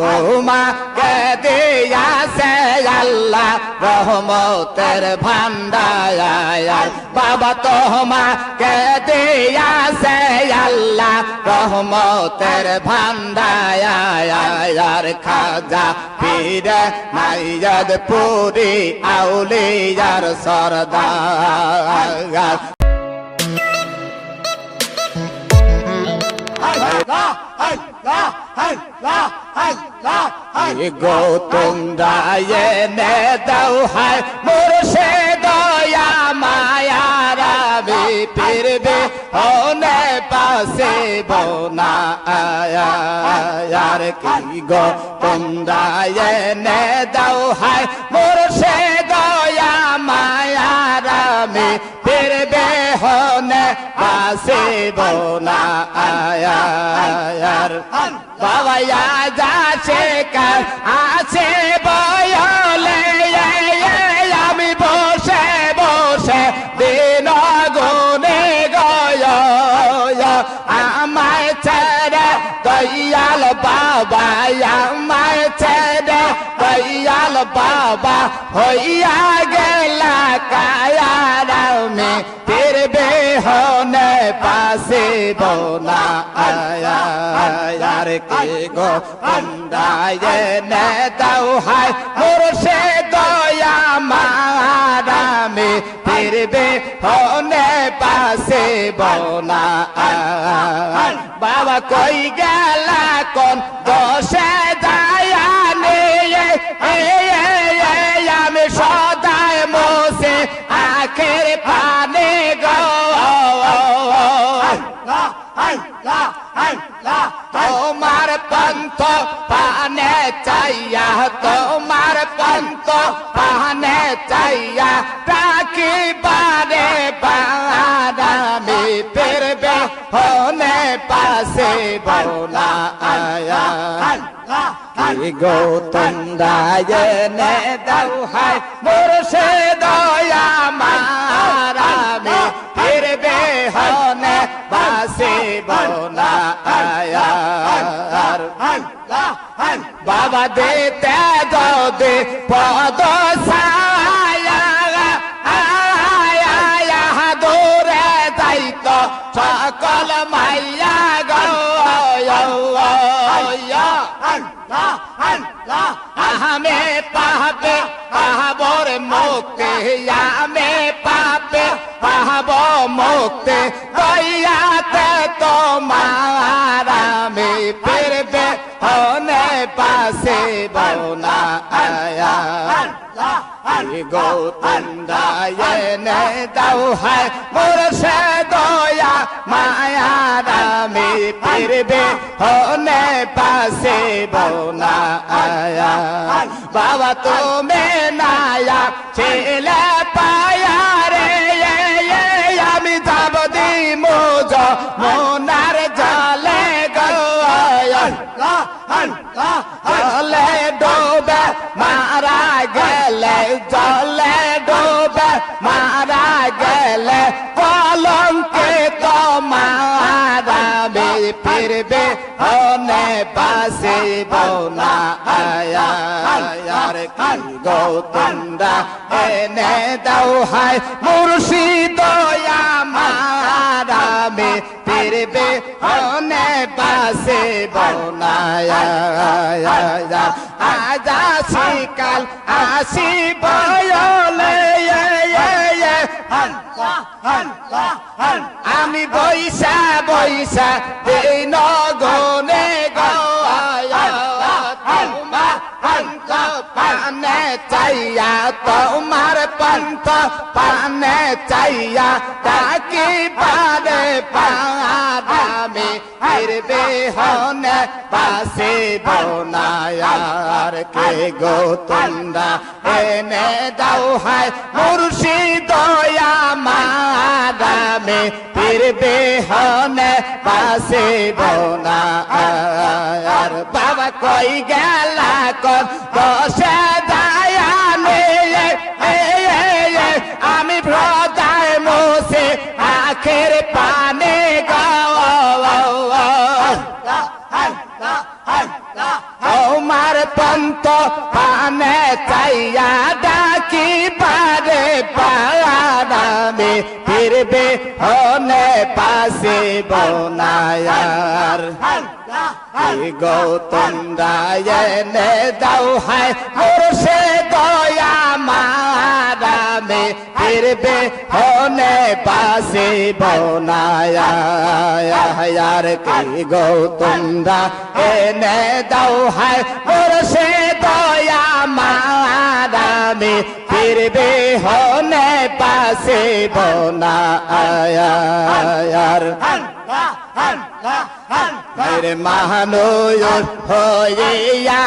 তোমাকে দিয়াছে আল্লাহ, রহমতের ভান্ডার বাবা তোমাকে দিয়াছে আল্লাহ। রহমতের ভান্ডার খাজা, পীরে নাইয়াদ পুরি, আউলিয়ার, সরদার। গৌতম রায়ে নে দাও হায় মুর্শে দয়া মায়া রাবি ফিরবে ওনে পাশে বোনা আয়ার কি গৌতম রায়ে নে দাও হায় মুর্শে দয়া মায়া রাবি ফিরবে হনে পাশে বোনা আয়ার। বাবা যাচ্ছে কার? আছে বয়লে আমি বসে বসে দিন গুনে গয়। আমায় ছেড়ে দয়াল বাবা বাবা হইয়া গেলা কায়ার মে ফিরবে হনে পাশে বোনা আয়ার কে গো কন্দায় নে দাও হায় মুর্শে দয়া মারামে ফিরবে হনে পাশে বোনা বাবা কই গেলা কোন দশে দায়া তোমার পন্থ পানে চাইয়া, তোমার পন্থ পানে চাইয়া তাকি বারে বারামি ফিরবে, হনে পাশে বোলা আয়া। কি গৌতম রায় নে দাও হায় মুর্শে দয়া মারামি বাবা দেতে দে পদ সায়া দূরে যাইত সকল মাইয়া আহমে পাবে পাহবর মুক্তি আমে পাবে পাহব মুক্তি গৌতম রায়ে নে দাও হায় মুর্শে দয়া মায়া রামে ফিরবে, হনে পাশে বোনা আয়া। বাবা তুমি নায়া, ছেলে গেলে জলে ডোবে মারা গেলে কলঙ্কে তো মারাবে ফিরবে হনে পাশে বোনা আয়ার কি গৌতমরা এনে দাও হায় মুর্শিদ মারাবে ফিরবে হনে পাশে বোনা আজা শিকাল আসি বয়লে আমি বৈশা বৈশা দিন গনে পন্থ পানে চাইয়া তোমার পন্থ পানে চাইয়া তাকি পারে পারামে ফিরবে হনে পাশে বোনায়ার কে গো তোমরা এনে দাও হায় মুর্শিদ দয়া মারামে ফিরবে হনে পাশে বোনায়ার। বাবা কই গেলা কর? দশে দায়া চাইয়া ডাকি পারে পারামে ফিরবে হনে পাশে বনায়ার গৌতম রায়নে দাও হায় সে দয়া মারামে ফিরবে হনে পাশে বনায়ার কি গৌতম এনে দাও হায় সে মারামে ফিরবে হনে পাশে বনায়ার মেরে মহানুর হইয়া